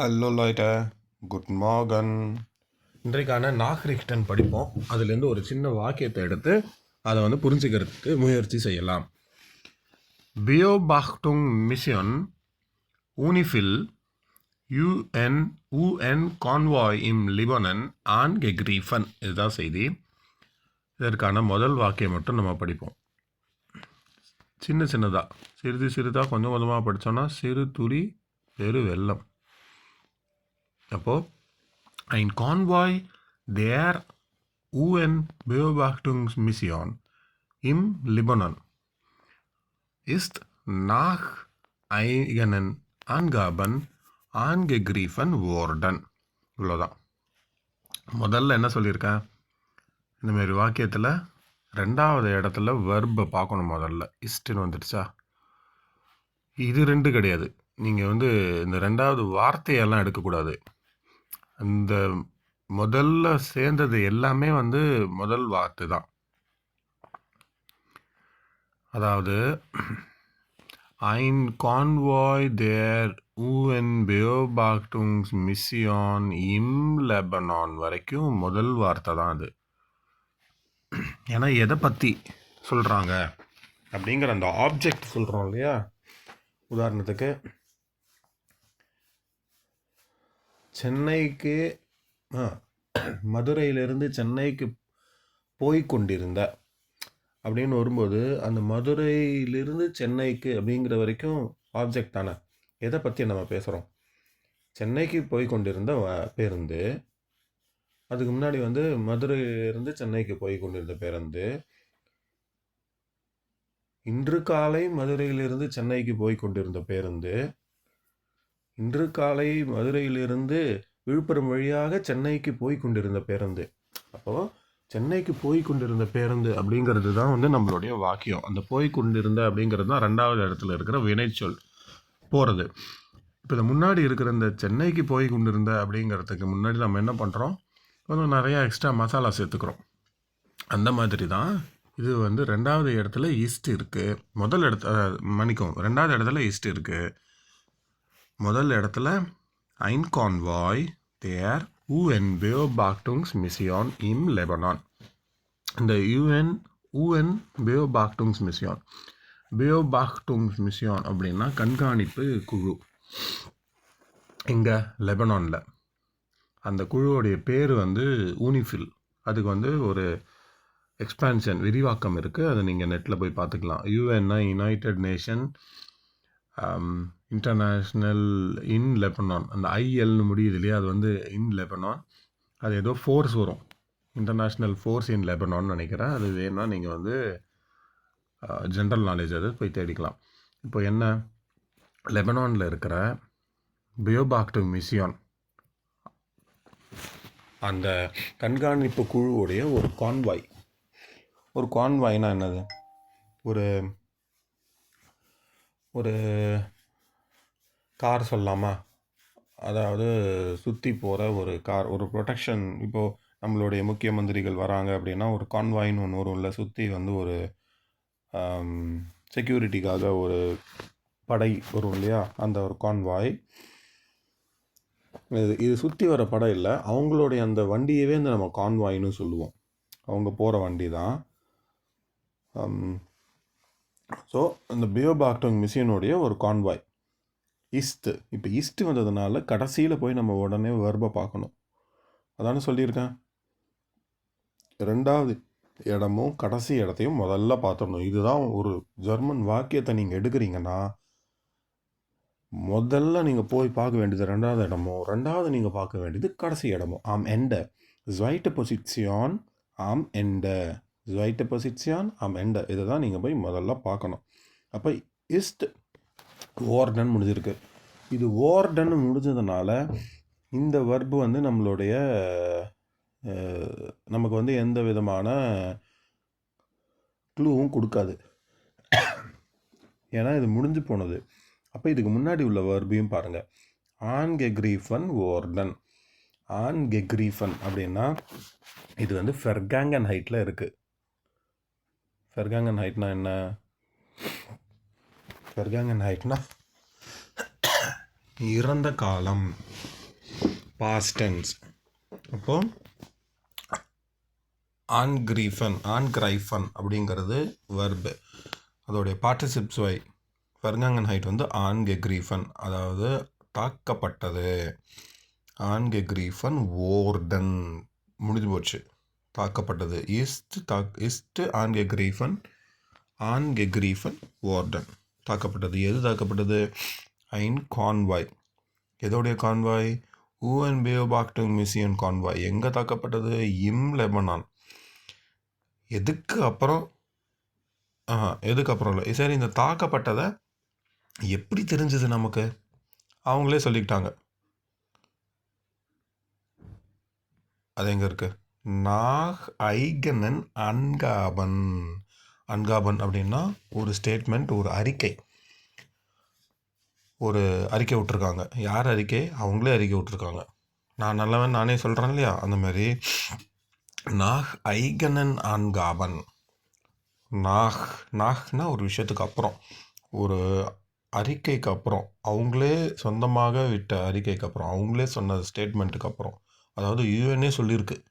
Hello லாய்டா good Morgan இன்றைக்கான நாகரிக்டன் படிப்போம். அதுலேருந்து ஒரு சின்ன வாக்கியத்தை எடுத்து அதை வந்து புரிஞ்சுக்கிறதுக்கு முயற்சி செய்யலாம். பியோபாக்டுங் மிஷன் ஊனிஃபில் யூஎன் யூஎன் கான்வாய் இம் லிபனன் ஆன் கெக்ரீஃபன் இதுதான் செய்தி. இதற்கான முதல் வாக்கியம் மட்டும் நம்ம படிப்போம். சின்ன சின்னதாக சிறிது சிறிதாக கொஞ்சம் கொஞ்சமாக படித்தோன்னா சிறு துளி பெரு வெள்ளம். அப்போது ein Konvoi der UN-Beobachtungsmission im Libanon ist nach eigenen Angaben angegriffen worden. இவ்வளோதான் முதல்ல என்ன சொல்லியிருக்கேன் இந்தமாரி வாக்கியத்தில் ரெண்டாவது இடத்துல வெர்பை பார்க்கணும் முதல்ல. இஸ்ட்டுன்னு வந்துடுச்சா? இது ரெண்டு கிடையாது. நீங்கள் வந்து இந்த ரெண்டாவது வார்த்தையெல்லாம் எடுக்கக்கூடாது. அந்த முதல்ல சேர்ந்தது எல்லாமே வந்து முதல் வார்த்தை தான். அதாவது ein Konvoi der UN-Beobachtungsmission இம் லெபனான் வரைக்கும் முதல் வார்த்தை தான் அது. ஏன்னா எதை பற்றி சொல்கிறாங்க அப்படிங்கிற அந்த ஆப்ஜெக்ட் சொல்கிறோம் இல்லையா? உதாரணத்துக்கு சென்னைக்கு ஆ, மதுரையிலிருந்து சென்னைக்கு போய் கொண்டிருந்த அப்படின்னு வரும்போது அந்த மதுரையிலிருந்து சென்னைக்கு அப்படிங்கிற வரைக்கும் ஆப்ஜெக்ட் தானே? எதை பற்றி நம்ம பேசுகிறோம் சென்னைக்கு போய் கொண்டிருந்த வ- பேருந்து அதுக்கு முன்னாடி வந்து மதுரையிலிருந்து சென்னைக்கு போய் கொண்டிருந்த பேருந்து இன்று காலை மதுரையிலிருந்து சென்னைக்கு போய் கொண்டிருந்த பேருந்து இன்று காலை மதுரையிலிருந்து விழுப்புரம் வழியாக சென்னைக்கு போய் கொண்டிருந்த பேருந்து. அப்போது சென்னைக்கு போய் கொண்டிருந்த பேருந்து அப்படிங்கிறது தான் வந்து நம்மளுடைய வாக்கியம். அந்த போய் கொண்டிருந்த அப்படிங்கிறது தான் ரெண்டாவது இடத்துல இருக்கிற வினைச்சொல் போகிறது இப்போ இந்த முன்னாடி இருக்கிற இந்த சென்னைக்கு போய் கொண்டிருந்த அப்படிங்கிறதுக்கு முன்னாடி நம்ம என்ன பண்ணுறோம் கொஞ்சம் நிறையா எக்ஸ்ட்ரா மசாலா சேர்த்துக்கிறோம். அந்த மாதிரி தான் இது வந்து ரெண்டாவது இடத்துல ஈஸ்ட் இருக்குது முதல் இடத்துல மன்னிக்கும் ரெண்டாவது இடத்துல ஈஸ்ட் இருக்குது முதல் இடத்துல ein Konvoi der பேக்டுங்ஸ் மிசியான் இம் லெபனான் இந்த UN UN Beobachtungsmission. மிசியான் அப்படின்னா கண்காணிப்பு குழு. இங்கே லெபனானில். அந்த குழுவுடைய பேர் வந்து ஊனிஃபில் அதுக்கு வந்து ஒரு எக்ஸ்பேன்ஷன் விரிவாக்கம் இருக்குது அதை நீங்கள் நெட்டில் போய் பார்த்துக்கலாம். யூஎன்னா united nation international in Lebanon அந்த ஐஎல்னு முடியுது இல்லையா? அது வந்து இன் லெபனான் அது ஏதோ ஃபோர்ஸ் வரும். இன்டர்நேஷ்னல் ஃபோர்ஸ் இன் லெபனான்னு நினைக்கிறேன். அது வேணும்னா நீங்கள் வந்து ஜென்ரல் நாலேஜ் அது போய் தேடிக்கலாம். இப்போ என்ன? லெபனானில் இருக்கிற பியோபாக்டு மிஷியான் அந்த கண்காணிப்பு குழுவுடைய ஒரு கான்வாய் ஒரு கான்வாய்னா என்னது? ஒரு ஒரு கார் சொல்லலாமா? அதாவது சுற்றி போகிற ஒரு கார் ஒரு ப்ரொடெக்ஷன் இப்போது நம்மளுடைய முக்கிய மந்திரிகள் வராங்க அப்படின்னா ஒரு கான்வாயின்னு ஒன்று வரும்ல சுற்றி வந்து ஒரு செக்யூரிட்டிக்காக ஒரு படை வரும் இல்லையா? அந்த ஒரு கான்வாய் இது இது சுற்றி வர படம் இல்லை அவங்களுடைய அந்த வண்டியவே இந்த நம்ம கான்வாயின்னு சொல்லுவோம். அவங்க போகிற வண்டி தான் ஸோ இந்த பியோபாக்டோங் மிஷினுடைய ஒரு கான்வாய் ஈஸ்ட்டு இப்போ ஈஸ்ட்டு வந்ததுனால கடைசியில் போய் நம்ம உடனே வெர்பை பார்க்கணும். அதானே சொல்லியிருக்கேன். ரெண்டாவது இடமும் கடைசி இடத்தையும் முதல்ல பார்த்துடணும். இதுதான் ஒரு ஜெர்மன் வாக்கியத்தை நீங்கள் எடுக்கிறீங்கன்னா முதல்ல நீங்கள் போய் பார்க்க வேண்டியது ரெண்டாவது இடமோ ரெண்டாவது நீங்கள் பார்க்க வேண்டியது கடைசி இடமோ. ஆம் எண்ட ஸ்வைட்ட பொசிஷியான் ஆம் எண்ட ஸ்வைட்ட பொசிஷியான் ஆம் எண்ட இதை தான் நீங்கள் போய் முதல்ல பார்க்கணும். அப்போ இஸ்ட் ஓர்டன் முடிஞ்சிருக்கு. இது ஓர்டன் முடிஞ்சதுனால இந்த வர்பு வந்து நம்மளுடைய நமக்கு வந்து எந்த விதமான க்ளூவும் கொடுக்காது. ஏன்னா இது முடிஞ்சு போனது. அப்போ இதுக்கு முன்னாடி உள்ள வர்பையும் பாருங்கள் ஆன் கெக்ரீஃபன் ஓர்டன் ஆன் கெக்ரீஃபன் அப்படின்னா இது வந்து ஃபெர்காங்கன் ஹைட்டில் இருக்குது ஃபெர்காங்கன் ஹைட்னா என்ன ஃபெர்காங்கன் ஹைட்னா இறந்த காலம் பாஸ்டன்ஸ் அப்போ ஆன்கிரீஃபன் ஆன்கிரைஃபன் அப்படிங்கிறது வர்பு அதோடைய பார்ட்டிசிப்ஸ் வை ஃபெர்காங்கன் ஹைட் வந்து ஆன்கெக்ரீஃபன் அதாவது தாக்கப்பட்டது. ஆன்கெக்ரீஃபன் ஓர்டன் முடிஞ்சு போச்சு. தாக்கப்பட்டது. இஸ்ட் தாக் இஸ்ட் ஆன்கெக்ரீஃபன் ஆன்கெக்ரீஃபன் வார்டன் தாக்கப்பட்டது. எது தாக்கப்பட்டது? ஐன் கான்வாய் எதோடைய கான்வாய் ஊஎன் பேயோபாக்டிங் மிசியன் கான்வாய் எங்கே தாக்கப்பட்டது? இம் லெபனான் எதுக்கு அப்புறம்? ஆஹா எதுக்கு அப்புறம் இல்லை. சரி இந்த தாக்கப்பட்டதை எப்படி தெரிஞ்சது நமக்கு? அவங்களே சொல்லிக்கிட்டாங்க. அது எங்கே இருக்குது நாக் ஐகனன் அன்காபன். அன்காபன் அப்படின்னா ஒரு ஸ்டேட்மெண்ட் ஒரு அறிக்கை. ஒரு அறிக்கை விட்ருக்காங்க யார் அறிக்கை? அவங்களே அறிக்கை விட்ருக்காங்க நான் நல்லவன் நானே சொல்கிறேன் இல்லையா? அந்த மாதிரி. நாக் ஐகனன் ஆன்காபன் நாக் நாக்னா ஒரு விஷயத்துக்கு அப்புறம். ஒரு அறிக்கைக்கு அப்புறம். அவங்களே சொந்தமாக விட்ட அறிக்கைக்கு அப்புறம். அவங்களே சொன்ன ஸ்டேட்மெண்ட்டுக்கு அப்புறம். அதாவது யூஎன்னே சொல்லியிருக்கு.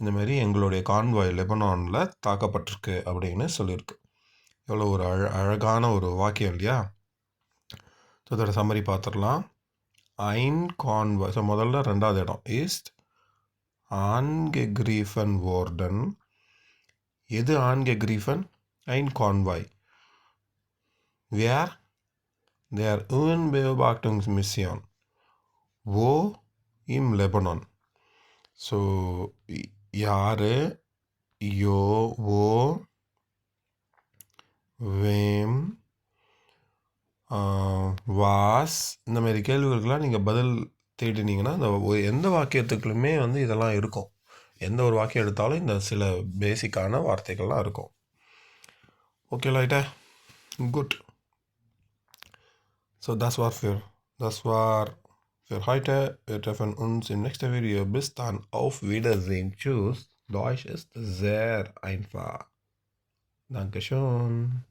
இந்தமாரி எங்களுடைய கான்வாய் லெபனானில் தாக்கப்பட்டிருக்கு அப்படின்னு சொல்லியிருக்கு எவ்வளோ ஒரு அழ அழகான ஒரு வாக்கியம் இல்லையா? ஸோ இதோட சம்மரி பார்த்துடலாம் ஐன் கான்வாய் ஸோ முதல்ல ரெண்டாவது இடம். ஈஸ்ட் ஆன்கெக்ரீஃபன் வார்டன் எது ஆன்கெக்ரீஃபன் ஐன் கான்வாய் வேர் தேர் யூஎன் பேபாக்டங்ஸ் மிஸ்யான் ஓ இம் லெபனான் ஸோ யார்? யோ ஓ வேம் வாஸ். இந்த மாதிரி கேள்விகளுக்கெல்லாம் நீங்கள் பதில் தேடினீங்கன்னா இந்த ஒ- எந்த வாக்கியத்துக்குள்ளுமே வந்து இதெல்லாம் இருக்கும். எந்த ஒரு வாக்கியம் எடுத்தாலும் இந்த சில பேசிக்கான வார்த்தைகள்லாம் இருக்கும். ஓகே லைட்டா. குட். ஸோ தஸ் வார் ஃபியர் தஸ் வார் für heute. Wir treffen uns im nächsten Video. Bis dann. Auf Wiedersehen. Tschüss. Deutsch ist sehr einfach. Dankeschön.